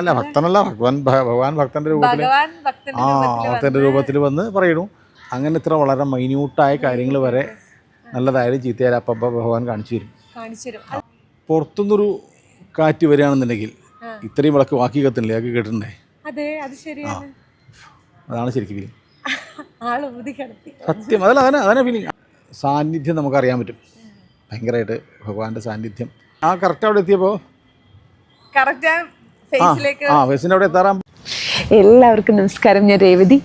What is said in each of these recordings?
അല്ല ഭക്തനല്ല ഭഗവാൻ ഭഗവാൻ ഭക്തന്റെ രൂപത്തിൽ ആ ഭക്തന്റെ രൂപത്തിൽ വന്ന് പറയുന്നു. അങ്ങനെ ഇത്ര വളരെ മൈന്യൂട്ടായ കാര്യങ്ങൾ വരെ നല്ലതായാലും ചീത്തയായാലും അപ്പം ഭഗവാൻ കാണിച്ചു തരും. പുറത്തുനിന്നൊരു കാറ്റ് വരികയാണെന്നുണ്ടെങ്കിൽ. ഇത്രയും വിളക്ക് ബാക്കി കത്തില്ലേ? കേട്ടിട്ടുണ്ടേ? അതെ ശരിയാണ്. അതാണ് ശരിക്കും ഫീലിംഗ് സത്യം. അതല്ല അതന്നെ അതന്നെ ഫീലിംഗ് സാന്നിധ്യം നമുക്കറിയാൻ പറ്റും. ഭയങ്കരമായിട്ട് ഭഗവാന്റെ സാന്നിധ്യം. ആ കറക്റ്റ് അവിടെ എത്തിയപ്പോൾ കറക്റ്റ് ആ അവിടെ എല്ലാവർക്കും നമസ്കാരം. ഞാൻ രേവതി.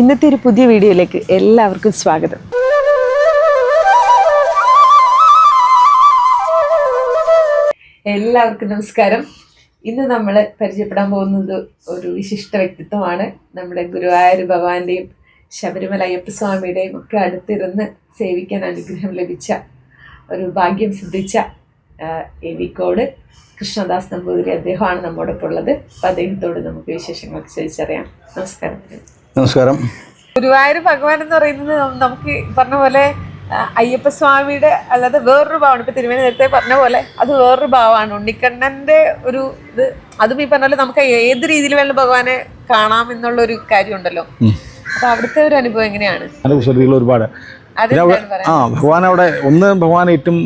ഇന്നത്തെ ഒരു പുതിയ വീഡിയോയിലേക്ക് എല്ലാവർക്കും സ്വാഗതം. എല്ലാവർക്കും നമസ്കാരം. ഇന്ന് നമ്മൾ പരിചയപ്പെടാൻ പോകുന്നത് ഒരു വിശിഷ്ട വ്യക്തിത്വമാണ്. നമ്മുടെ ഗുരുവായൂർ ഭഗവാന്റെയും ശബരിമല അയ്യപ്പ സ്വാമിയുടെയും ഒക്കെ അടുത്തിരുന്ന് സേവിക്കാൻ അനുഗ്രഹം ലഭിച്ച ഒരു ഭാഗ്യം സിദ്ധിച്ച എവിക്കോട് കൃഷ്ണദാസ് നമ്പൂതിരി അദ്ദേഹമാണ് നമ്മോടൊപ്പം ഉള്ളത്. അപ്പം അദ്ദേഹത്തോട് നമുക്ക് വിശേഷങ്ങൾ ചോദിച്ചറിയാം. നമസ്കാരം. നമസ്കാരം. ഗുരുവായൂർ ഭഗവാൻ എന്ന് പറയുന്നത് നമുക്ക് പറഞ്ഞ പോലെ അയ്യപ്പ സ്വാമിയുടെ അല്ലാതെ വേറൊരു ഭാവമാണ്. ഇപ്പൊ തിരുവനന്തപുരത്തെ നേരത്തെ പറഞ്ഞ പോലെ അത് വേറൊരു ഭാവമാണ്. ഉണ്ണിക്കണ്ണന്റെ ഒരു ഇത് അതും ഈ പറഞ്ഞ പോലെ നമുക്ക് ഏത് രീതിയിൽ വേണം ഭഗവാനെ കാണാം എന്നുള്ള ഒരു കാര്യമുണ്ടല്ലോ. ഉണ്ടല്ലോ അപ്പൊ അവിടുത്തെ ഒരു അനുഭവം എങ്ങനെയാണ്? ഒരുപാട്. ആ ഭഗവാൻ അവിടെ ഒന്ന് ഭഗവാൻ ഏറ്റവും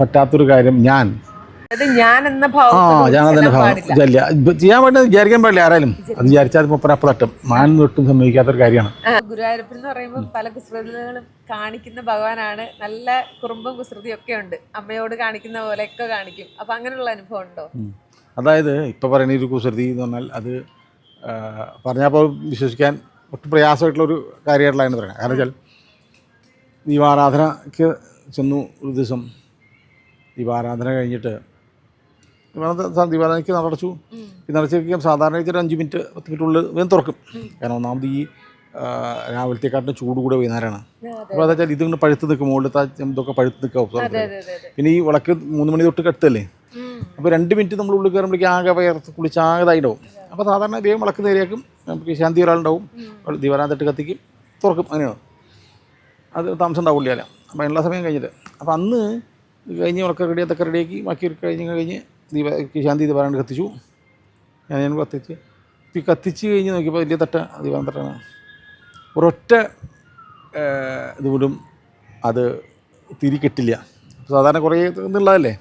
പറ്റാത്തൊരു കാര്യം ഞാൻ. ചെയ്യാൻ വേണ്ടി വിചാരിക്കാൻ പാടില്ല ആരായാലും. അത് വിചാരിച്ചാൽ അപ്പം തട്ടും മാൻ തൊട്ടും സമ്മതിക്കാത്തൊരു കാര്യമാണ്. ഗുരുവായൂരപ്പൻ എന്ന് പറയുമ്പോൾ പല കുസൃതികളും കാണിക്കുന്ന ഭഗവാനാണ്. നല്ല കുറുമ്പും കുസൃതിയും ഒക്കെ ഉണ്ട്. അമ്മയോട് കാണിക്കുന്ന പോലെ ഒക്കെ കാണിക്കും. അപ്പൊ അങ്ങനെയുള്ള അനുഭവം ഉണ്ടോ? അതായത് ഇപ്പൊ പറയുന്ന ഒരു കുസൃതി എന്ന് പറഞ്ഞാൽ അത് പറഞ്ഞപ്പോൾ വിശ്വസിക്കാൻ ഒട്ടും പ്രയാസമായിട്ടുള്ള ഒരു കാര്യമായിട്ടുള്ള പറയുന്നത് കാരണം വെച്ചാൽ ദീപാരാധനയ്ക്ക് ചെന്നു ഒരു ദിവസം ദീപാരാധന കഴിഞ്ഞിട്ട് ദീപാരാധന ദീപാരാധനയ്ക്ക് നടച്ചു. ഈ നടച്ചിരിക്കും സാധാരണ ഒരു അഞ്ച് മിനിറ്റ് പത്ത് മിനിറ്റുള്ളിൽ വേഗം തുറക്കും. കാരണം ഒന്നാമത് ഈ രാവിലത്തെക്കാട്ടിന് ചൂട് കൂടെ വൈകുന്നേരമാണ്. അപ്പോൾ അതെന്ന് വെച്ചാൽ ഇതിങ്ങനെ പഴുത്ത് നിൽക്കും മുകളിലത്തെ ഇതൊക്കെ പഴുത്ത് നിൽക്കുക അതെ പിന്നെ ഈ വിളക്ക് മൂന്ന് മണി തൊട്ട് കത്തല്ലേ ഉം. അപ്പോൾ രണ്ട് മിനിറ്റ് നമ്മൾ ഉള്ളിൽ കയറുമ്പോഴേക്കും ആകെ വയർത്ത് കുളിച്ച് ആകെ ഇതായിണ്ടാവും. അപ്പോൾ സാധാരണ വേഗം വിളക്ക് നേരെയാക്കും. നമുക്ക് ശാന്തി ഒരാളുണ്ടാവും. ദീപാരാധനത്തിട്ട് കത്തിക്കും തുറക്കും. അങ്ങനെയാണ്. അത് താമസം ഉണ്ടാവില്ല അപ്പം അതിനുള്ള സമയം കഴിഞ്ഞിട്ട്. അപ്പോൾ അന്ന് ഇത് കഴിഞ്ഞ് ഉറക്കം റെഡി അതൊക്കെ റെഡിയാക്കി ബാക്കി ഒരു കഴിഞ്ഞ് കഴിഞ്ഞ് ദീപ ശാന്തി ദീപാരാണ്ട് കത്തിച്ചു. ഞാൻ ഞാൻ കത്തിച്ച് ഇപ്പം ഈ കത്തിച്ച് കഴിഞ്ഞ് നോക്കിയപ്പോൾ വലിയ തട്ട ദീപാരം തട്ടാണ്. ഒരൊറ്റ ഇതുപോലും അത് തിരി കെട്ടില്ല. സാധാരണ കുറേ എന്നുള്ളതല്ലേ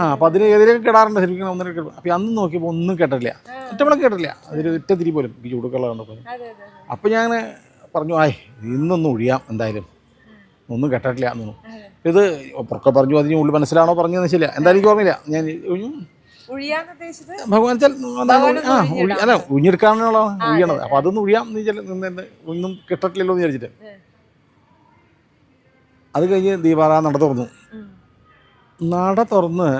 ആ അപ്പം അതിന് എതിരെയൊക്കെ കിടാറുണ്ട് ശരിക്കും ഒന്നര കിട്ടും അപ്പം അന്ന് നോക്കിയപ്പോൾ ഒന്നും കേട്ടില്ല. ഒറ്റവളം കേട്ടില്ല. അതിൽ ഒറ്റ തിരി പോലും ഈ ചൂടുക്കള കണ്ടപ്പോൾ. അപ്പം ഞാൻ പറഞ്ഞു ആയ് ഇന്നൊന്നും ഒഴിയാം എന്തായാലും. ഒന്നും കേട്ടിട്ടില്ല എന്ന് തോന്നുന്നു ഇത് ഒക്കെ പറഞ്ഞു അതിന് ഉള്ളിൽ മനസ്സിലാണോ പറഞ്ഞതെന്ന് വെച്ചില്ല. എന്താ എനിക്ക് ഓർമ്മയില്ല. ഞാൻ ഭഗവാൻ വെച്ചാൽ ആ ഒഴി- അല്ല ഉഴിഞ്ഞെടുക്കാനുള്ള ഉഴിയണത് അപ്പം അതൊന്നും ഉഴിയാം നിന്ന് ഒന്നും കിട്ടട്ടില്ലല്ലോ എന്ന് വിചാരിച്ചിട്ട്. അത് കഴിഞ്ഞ് ദീപാരാധന നട തുറന്നു നട തുറന്ന്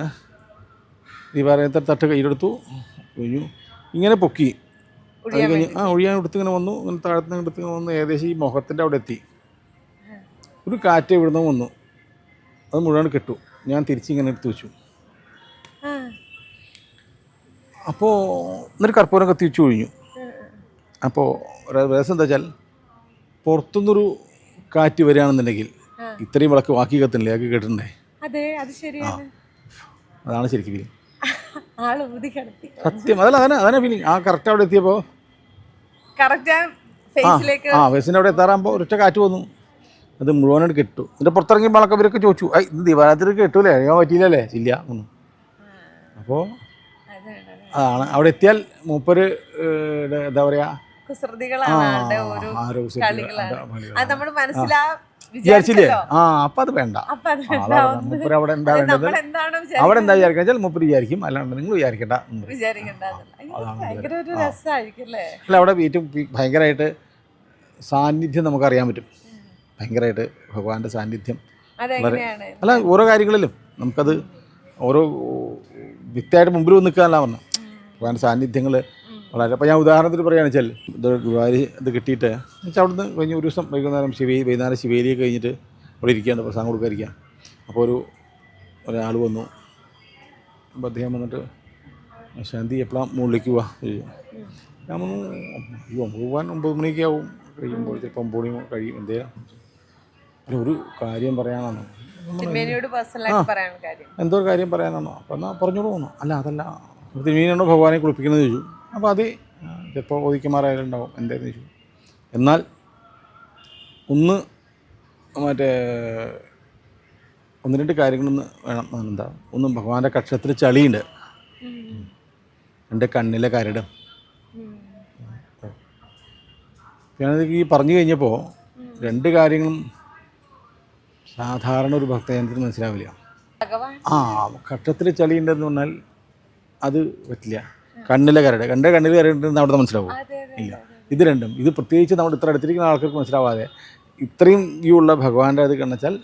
ദീപാരാധനത്തെ തട്ട് കയ്യിലെടുത്തു. ഒഴിഞ്ഞു ഇങ്ങനെ പൊക്കി. അത് കഴിഞ്ഞ് ആ ഒഴിയാൻ എടുത്ത് ഇങ്ങനെ വന്നു. ഇങ്ങനെ താഴത്തിന് എടുത്ത് ഇങ്ങനെ വന്ന് ഏകദേശം ഈ മുഖത്തിന്റെ അവിടെ എത്തി. ഒരു കാറ്റ് ഇവിടുന്ന് വന്നു. അത് മുഴുവൻ കെട്ടു. ഞാൻ തിരിച്ചിങ്ങനെ എടുത്തു വെച്ചു. അപ്പോൾ എന്നിട്ട് കർപ്പൂരം കത്തിച്ചു ഒഴിഞ്ഞു. അപ്പോൾ രസം എന്താ വെച്ചാൽ പുറത്തുനിന്നൊരു കാറ്റ് വരികയാണെന്നുണ്ടെങ്കിൽ ഇത്രയും വിളക്ക് വാക്കി കത്തില്ലേ? അതൊക്കെ കേട്ടിട്ടുണ്ടേ? അതാണ് ശരിക്കും ഫീലിംഗ് സത്യം അതല്ല അതന്നെ അതന്നെ ഫീലിംഗ് ആ കറക്റ്റ് അവിടെ എത്തിയപ്പോൾ ആ ബസ്സിന്റെ അവിടെ എത്താറാകുമ്പോൾ ഒരൊറ്റ കാറ്റ് വന്നു. അത് മുഴുവനായിട്ട് കിട്ടു. എന്നിട്ട് പുറത്തിറങ്ങിയപ്പോൾ ആളൊക്കെ ഇവരൊക്കെ ചോദിച്ചു ഐ ഇത് ദിവാനത്തിൽ കിട്ടൂലേ? അറിയാൻ പറ്റിയില്ലല്ലേ? ഇല്ല ഒന്നും അപ്പോൾ. അതാണ് അവിടെ എത്തിയാൽ മൂപ്പര് എന്താ പറയാ? വിചാരിച്ചില്ലേ? ആ അപ്പൊ അത് വേണ്ട. മൂപ്പര് അവിടെ എന്താ വേണ്ടത്? അവിടെ എന്താ വിചാരിക്കുക വെച്ചാൽ മൂപ്പര് വിചാരിക്കും. അല്ലാണ്ട് നിങ്ങൾ വിചാരിക്കണ്ട. അല്ലേ? അവിടെ ഏറ്റവും ഭയങ്കരമായിട്ട് സാന്നിധ്യം നമുക്ക് അറിയാൻ പറ്റും. ഭയങ്കരമായിട്ട് ഭഗവാന്റെ സാന്നിധ്യം അല്ല ഓരോ കാര്യങ്ങളിലും നമുക്കത് ഓരോ വ്യക്തിയായിട്ട് മുമ്പിൽ വന്ന് നിൽക്കാനല്ല പറഞ്ഞു ഭഗവാന്റെ സാന്നിധ്യങ്ങൾ വളരെ അപ്പോൾ ഞാൻ ഉദാഹരണത്തിന് പറയുകയാണെന്ന് വെച്ചാൽ ഇത് ഗുരുവായൂർ ഇത് കിട്ടിയിട്ട് വെച്ചാൽ അവിടുന്ന് കഴിഞ്ഞ് ഒരു ദിവസം വൈകുന്നേരം ശിവേ വൈകുന്നേരം ശിവേലിയൊക്കെ കഴിഞ്ഞിട്ട് അവിടെ ഇരിക്കുകയാണ് പ്രസംഗം കൊടുക്കാതിരിക്കുക അപ്പോൾ ഒരു ഒരാൾ വന്നു. അപ്പോൾ അദ്ദേഹം വന്നിട്ട് ശാന്തി എപ്പോഴാണ് മുകളിലേക്ക് പോവാ ഞാൻ വന്നു അയ്യോ ഒമ്പത് പോകാൻ ഒമ്പത് മണിയൊക്കെ ആവും. കഴിയുമ്പോൾ ചിലപ്പോൾ ഒമ്പത് മണി കഴിയും. എന്തേലും അല്ല ഒരു കാര്യം പറയാനാണോ. എന്തോ ഒരു കാര്യം പറയാനാണോ. അപ്പം എന്നാൽ പറഞ്ഞോളൂ തോന്നുന്നു അല്ല അതല്ല. തിരുമീനാണോ ഭഗവാനെ കുളിപ്പിക്കുന്നത് ചോദിച്ചു. അപ്പോൾ അത് ചിലപ്പോൾ ഒതുക്കിമാരായാലും ഉണ്ടാവും എന്തായിരുന്നു ചോദിച്ചു? എന്നാൽ ഒന്ന് മറ്റേ ഒന്ന് രണ്ട് കാര്യങ്ങളൊന്ന് വേണം. എന്താ ഒന്ന് ഭഗവാന്റെ കക്ഷത്തിൽ ചളിയുണ്ട്. എന്റെ കണ്ണിലെ കരടും. ഞാനത് ഈ പറഞ്ഞു കഴിഞ്ഞപ്പോൾ രണ്ട് കാര്യങ്ങളും സാധാരണ ഒരു ഭക്തജനത്തിന് മനസ്സിലാവില്ല. ആ ആ കക്ഷത്തിൽ ചളിയുണ്ടെന്ന് പറഞ്ഞാൽ അത് പറ്റില്ല. കണ്ണിലെ കരട്. കണ്ട കണ്ണിൽ കരടുണ്ടെന്ന് അവിടെ മനസ്സിലാവും. ഇല്ല. ഇത് രണ്ടും. ഇത് പ്രത്യേകിച്ച് നമ്മൾ ഇത്ര അടുത്തിരിക്കുന്ന ആൾക്കാർക്ക് മനസ്സിലാവാതെ ഇത്രയും വ്യൂ ഉള്ള ഭഗവാന്റെ അത് കണ്ണച്ചാൽ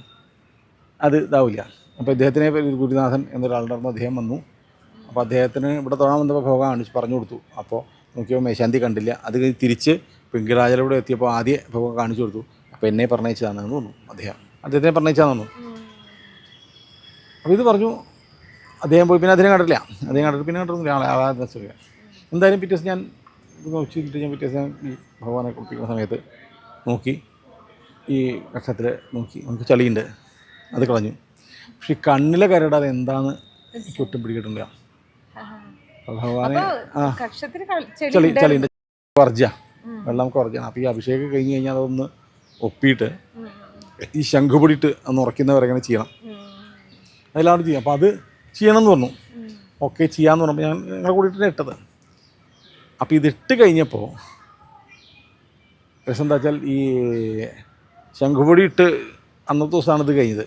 അത് ഇതാവില്ല. അപ്പോൾ ഇദ്ദേഹത്തിനെ ഗുരുനാഥൻ എന്നൊരാളുണ്ടായിരുന്നു അദ്ദേഹം വന്നു. അപ്പോൾ അദ്ദേഹത്തിന് ഇവിടെ തൊഴാൻ വന്നപ്പോൾ ഭഗവാൻ കാണിച്ച് പറഞ്ഞു കൊടുത്തു. അപ്പോൾ നോക്കിയപ്പോൾ മേശാന്തി കണ്ടില്ല. അത് തിരിച്ച് പിങ്കിരാജലൂടെ എത്തിയപ്പോൾ ആദ്യം ഭഗവാൻ കാണിച്ചു കൊടുത്തു. അപ്പോൾ എന്നെ പറഞ്ഞയച്ചതാണെന്ന് തോന്നുന്നു അദ്ദേഹം. അദ്ദേഹത്തിനെ പറഞ്ഞാൽ തന്നു അപ്പോൾ ഇത് പറഞ്ഞു അദ്ദേഹം പോയി പിന്നെ അദ്ദേഹം കണ്ടില്ല അദ്ദേഹം കണ്ടിട്ട് പിന്നെ കണ്ടിട്ടില്ല ആളെ ആ ദിവസം എന്തായാലും പിറ്റേസ് ദിവസം ഞാൻ കഴിഞ്ഞിട്ട് ഞാൻ പിറ്റേ ദിവസം ഈ ഭഗവാനെ കുളിപ്പിക്കുന്ന സമയത്ത് നോക്കി ഈ കക്ഷത്തിൽ നോക്കി. നമുക്ക് ചളിയുണ്ട്. അത് കളഞ്ഞു. പക്ഷെ ഈ കണ്ണിലെ കരട് അത് എന്താന്ന് എനിക്ക് ഒട്ടും പിടികിട്ടില്ല ഭഗവാനെ ആ. ചെളി ചളി ചളിയുണ്ട്. വർജ വെള്ളം കുറച്ചാണ് അപ്പോൾ ഈ അഭിഷേകം കഴിഞ്ഞ് കഴിഞ്ഞാൽ അതൊന്ന് ഒപ്പിയിട്ട്. ഈ ശംഖുപൊടിയിട്ട് അന്ന് ഉറയ്ക്കുന്നവരെ അങ്ങനെ ചെയ്യണം. അതിലാണ് ചെയ്യാം അപ്പോൾ അത് ചെയ്യണം എന്ന് പറഞ്ഞു. ഓക്കെ ചെയ്യാമെന്ന് പറഞ്ഞപ്പോൾ ഞാൻ ഞങ്ങളെ കൂടിയിട്ടാണ് ഇട്ടത്. അപ്പോൾ ഇതിട്ട് കഴിഞ്ഞപ്പോൾ രസം എന്താ വെച്ചാൽ ഈ ശംഖുപൊടി ഇട്ട് അന്നത്തെ ദിവസമാണ് ഇത് കഴിഞ്ഞത്.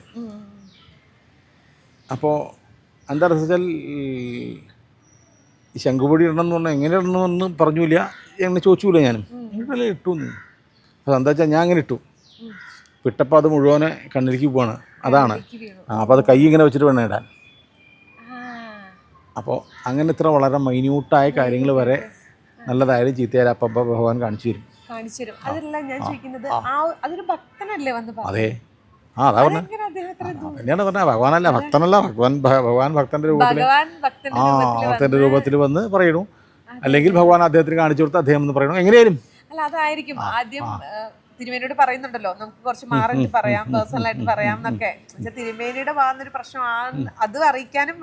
അപ്പോൾ എന്താ രസം വെച്ചാൽ ഈ ശംഖുപൊടി ഇടണം എന്ന് പറഞ്ഞാൽ എങ്ങനെ ഇടണം എന്ന് പറഞ്ഞില്ല എങ്ങനെ ചോദിച്ചില്ല ഞാനും. ഇട്ടു. അപ്പോൾ എന്താ വെച്ചാൽ ഞാൻ അങ്ങനെ ഇട്ടു. ഇട്ടപ്പോൾ അത് മുഴുവനെ കണ്ണിലേക്ക് പോവാണ്. അതാണ്. ആ അപ്പോൾ അത് കൈ ഇങ്ങനെ വെച്ചിട്ട് വേണം ഇടാൻ. അപ്പോൾ അങ്ങനെ ഇത്ര വളരെ മൈന്യൂട്ടായ കാര്യങ്ങൾ വരെ നല്ലതായാലും ചീത്തയായാലും അപ്പം അപ്പം ഭഗവാൻ കാണിച്ചു തരും. കാണിച്ചു തരും. അതല്ല ഞാൻ ചോദിക്കുന്നത് ആ. അതൊരു ഭക്തനല്ലേ വന്ന് പറഞ്ഞത്? അതെ. ആ അതാ പറഞ്ഞ. തന്നെയാണ് പറഞ്ഞത് ഭഗവാനല്ല ഭക്തനല്ല. ഭഗവാൻ ഭഗവാൻ ഭക്തന്റെ രൂപത്തിൽ ആ ഭക്തന്റെ രൂപത്തിൽ വന്ന് പറയണു. അല്ലെങ്കിൽ ഭഗവാൻ അദ്ദേഹത്തിന് കാണിച്ചു കൊടുത്ത് അദ്ദേഹം എന്ന് പറയണു. എങ്ങനെയായാലും. അല്ല അതായിരിക്കും. ആദ്യം തിരുമേനിയോട് പറയുന്നുണ്ടല്ലോ നമുക്ക് കുറച്ച് മാറിട്ട് പറയാം പേഴ്സണൽ ആയിട്ട് പറയാം എന്നൊക്കെ. പക്ഷെ തിരുമേനിയുടെ ഭാഗത്തൊരു പ്രശ്നമാണ് അത് അറിയിക്കാനും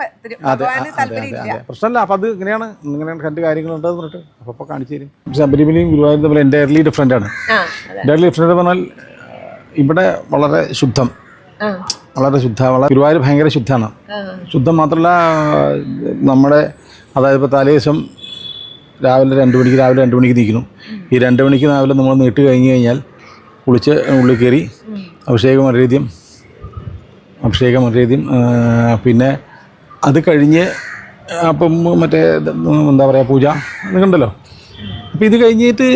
പ്രശ്നമല്ല അപ്പൊ അത് ഇങ്ങനെയാണ് ഇങ്ങനെയാണ് രണ്ട് കാര്യങ്ങളുണ്ട് എന്ന് പറഞ്ഞിട്ട് അപ്പോൾ അപ്പോൾ കാണിച്ചു തരും. ശബരിമലയും ഗുരുവായൂരും തമ്മിൽ എന്റയർലി ഡിഫറെന്റ് ആണ്. എന്റയർലി ഡിഫറെന്റ് പറഞ്ഞാൽ ഇവിടെ വളരെ ശുദ്ധം. വളരെ ശുദ്ധ വളരെ ഗുരുവായൂർ ഭയങ്കര ശുദ്ധമാണ്. ശുദ്ധം മാത്രമല്ല നമ്മുടെ അതായത് ഇപ്പോൾ തലേദിവസം രാവിലെ രണ്ട് മണിക്ക് രാവിലെ രണ്ട് മണിക്ക് നീക്കുന്നു. ഈ രണ്ട് മണിക്ക് രാവിലെ നമ്മൾ നീട്ട് കഴിഞ്ഞ് കഴിഞ്ഞാൽ കുളിച്ച് ഉള്ളിൽ കയറി അഭിഷേകം മര്യാദ്യം അഭിഷേകം മര്യാദ്യം പിന്നെ അത് കഴിഞ്ഞ് അപ്പം മറ്റേ എന്താ പറയുക പൂജ ഉണ്ടല്ലോ അപ്പോൾ ഇത് കഴിഞ്ഞിട്ട്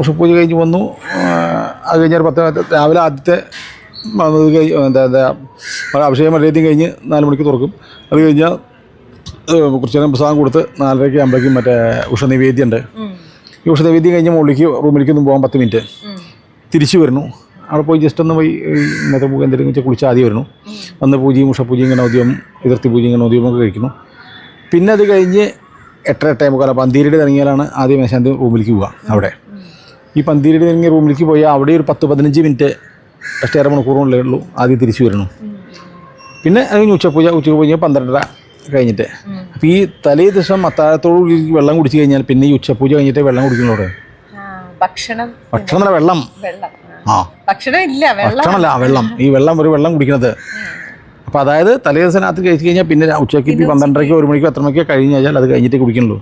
ഉഷപൂജ കഴിഞ്ഞ് വന്നു. അത് കഴിഞ്ഞാൽ പത്ത് രാവിലെ ആദ്യത്തെ എന്താ എന്താ അഭിഷേകം മര്യാദയും കഴിഞ്ഞ് നാല് മണിക്ക് തുറക്കും. അത് കഴിഞ്ഞാൽ കുറച്ച് നേരം പ്രസാദം കൊടുത്ത് നാലരയ്ക്ക് ആകുമ്പോഴേക്കും മറ്റേ ഉഷനിവേദ്യം ഉണ്ട്. ഈ ഉഷനിവേദ്യം കഴിഞ്ഞ് മുകളിലേക്ക് റൂമിലേക്കൊന്നും പോകാൻ പത്ത് മിനിറ്റ്. തിരിച്ചു വരുന്നു. അവിടെ പോയി ജസ്റ്റ് ഒന്ന് പോയി ഇന്നത്തെ പൂജ എന്തെങ്കിലും വെച്ചാൽ കുളിച്ച് ആദ്യം വരുന്നു. അന്ന് പൂജയും ഉഷപൂജയും ഗണോദ്യവും എതിർത്തി പൂജയും ഗണോദ്യവും ഒക്കെ കഴിക്കുന്നു. പിന്നെ അത് കഴിഞ്ഞ് എട്ടര എട്ടേ മുക്കാല പന്തീരടി ഇറങ്ങിയാലാണ് ആദ്യം മേശാന്തി റൂമിലേക്ക് പോവുക അവിടെ. ഈ പന്തീരടി ഇറങ്ങിയ റൂമിലേക്ക് പോയാൽ അവിടെ ഒരു പത്ത് പതിനഞ്ച് മിനിറ്റ് എട്ടര മണിക്കൂറുള്ളേ ഉള്ളൂ ആദ്യം തിരിച്ചു വരുന്നു. പിന്നെ അത് കഴിഞ്ഞ് ഉച്ചപൂജ ഉച്ചയ്ക്ക് പൂജ പന്ത്രണ്ടര. കഴിഞ്ഞിട്ട്. അപ്പോൾ ഈ തലേ ദിവസം അത്താഴത്തോട് വെള്ളം കുടിച്ചു കഴിഞ്ഞാൽ പിന്നെ ഈ ഉച്ചപൂജ കഴിഞ്ഞിട്ട് വെള്ളം കുടിക്കുന്നുള്ളൂ ഭക്ഷണം ഭക്ഷണമല്ല വെള്ളം. ആ. ഭക്ഷണം ഇല്ല വെള്ളം. ഭക്ഷണമല്ല വെള്ളം. ഈ വെള്ളം ഒരു വെള്ളം കുടിക്കുന്നത് അപ്പോൾ അതായത് തലേ ദിവസം രാത്രി കഴിച്ചു കഴിഞ്ഞാൽ പിന്നെ ഉച്ചയ്ക്ക്. പന്ത്രണ്ടരയ്ക്കോ ഒരു മണിക്കോ എത്ര മണിക്കോ കഴിഞ്ഞ് കഴിഞ്ഞാൽ അത് കഴിഞ്ഞിട്ട് കുടിക്കുന്നുള്ളൂ.